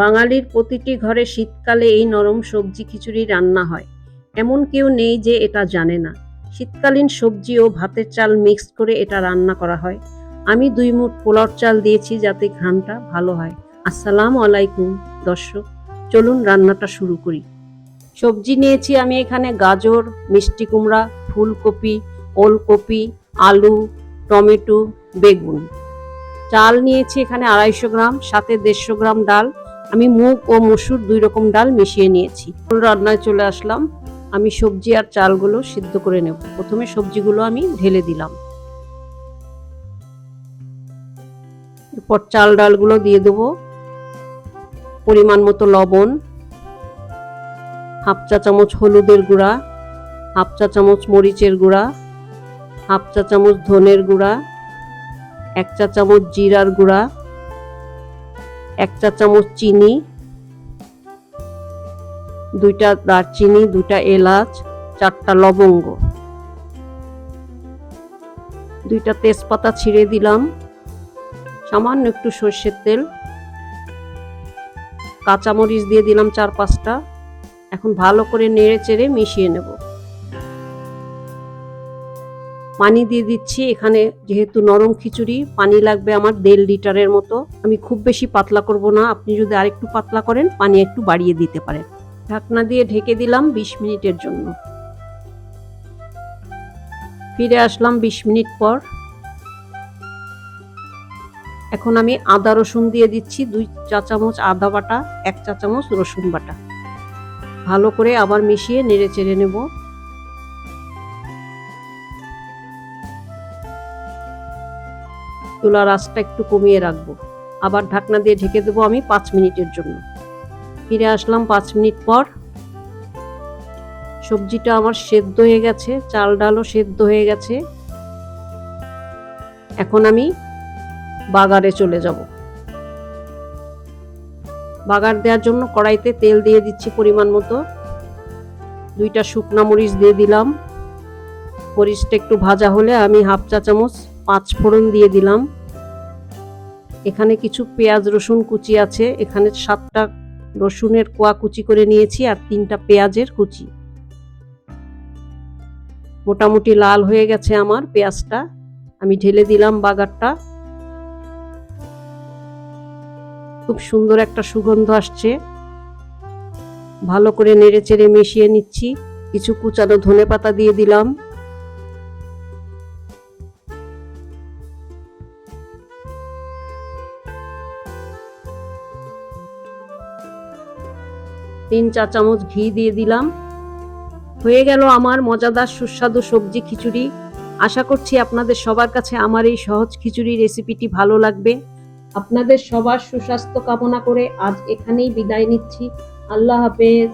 বাঙালির প্রতিটি ঘরে শীতকালে এই নরম সবজি খিচুড়ি রান্না হয়। এমন কেউ নেই যে এটা জানে না। শীতকালীন সবজি ও ভাতের চাল মিক্সড করে এটা রান্না করা হয়। আমি দুই মুঠ পোলাওর চাল দিয়েছি যাতে ঘ্রাণটা ভালো হয়। আসসালামু আলাইকুম, দর্শক। চলুন রান্নাটা শুরু করি। সবজি নিয়েছি আমি এখানে গাজর, মিষ্টি কুমড়া, ফুলকপি, ওলকপি, আলু, টমেটো, বেগুন। চাল নিয়েছি এখানে আড়াইশো গ্রাম, সাথে দেড়শো গ্রাম ডাল আমি মুগ ও মসুর দুই রকম ডাল মিশিয়ে নিয়েছি। রান্নায় চলে আসলাম। আমি সবজি আর চালগুলো সিদ্ধ করে নেব। প্রথমে সবজিগুলো আমি ঢেলে দিলাম। এরপর চাল ডালগুলো দিয়ে দেবো। পরিমাণ মতো লবণ, হাফ চা চামচ হলুদের গুঁড়া, হাফ চা চামচ মরিচের গুঁড়া, হাফ চা চামচ ধনের গুঁড়া, এক চা চামচ জিরার গুঁড়া এক চা চামচ চিনি, দুইটা দারচিনি, দুইটা এলাচ, চারটা লবঙ্গ। দুইটা তেজপাতা ছিঁড়ে দিলাম। সামান্য একটু সর্ষের তেল। কাঁচামরিচ দিয়ে দিলাম চার পাঁচটা। এখন ভালো করে নেড়ে চেড়ে মিশিয়ে নেব। পানি দিয়ে দিচ্ছি। এখানে যেহেতু নরম খিচুড়ি, পানি লাগবে আমার দেড় লিটারের মতো। আমি খুব বেশি পাতলা করব না। আপনি যদি আরেকটু পাতলা করেন, পানি একটু বাড়িয়ে দিতে পারেন। ঢাকনা দিয়ে ঢেকে দিলাম বিশ মিনিটের জন্য। ফিরে আসলাম বিশ মিনিট পর। এখন আমি আদা রসুন দিয়ে দিচ্ছি, দুই চা চামচ আদা বাটা, এক চা চামচ রসুন বাটা। ভালো করে আবার মিশিয়ে নেড়ে চেড়ে নেব। চুলার আঁচটা একটু কমিয়ে রাখব। আবার ঢাকনা দিয়ে ঢেকে দেবো আমি পাঁচ মিনিটের জন্য। ফিরে আসলাম পাঁচ মিনিট পর। সবজিটা আমার সেদ্ধ হয়ে গেছে, চাল ডালও সেদ্ধ হয়ে গেছে। এখন আমি বাগারে চলে যাব। বাগার দেওয়ার জন্য কড়াইতে তেল দিয়ে দিচ্ছি পরিমাণ মতো। দুইটা শুকনা মরিচ দিয়ে দিলাম। মরিচটা একটু ভাজা হলে আমি হাফ চা চামচ পাঁচ ফোড়ন দিয়ে দিলাম। এখানে কিছু পেঁয়াজ, রসুন কুচি আছে। এখানে সাতটা রসুনের কোয়া কুচি করে নিয়েছি আর তিনটা পেঁয়াজের কুচি। মোটামুটি লাল হয়ে গেছে আমার পেঁয়াজটা। আমি ঢেলে দিলাম বাগারটা। খুব সুন্দর একটা সুগন্ধ আসছে। ভালো করে নেড়ে চেড়ে মিশিয়ে নিচ্ছি। কিছু কুচানো ধনে পাতা দিয়ে দিলাম। তিন চা চামচ ঘি দিয়ে দিলাম। হয়ে গেল আমার মজাদার সুস্বাদু সবজি খিচুড়ি। আশা করছি আপনাদের সবার কাছে আমার এই সহজ খিচুড়ি রেসিপিটি ভালো লাগবে। আপনাদের সবার সুস্বাস্থ্য কামনা করে আজ এখানেই বিদায় নিচ্ছি। আল্লাহ হাফেজ।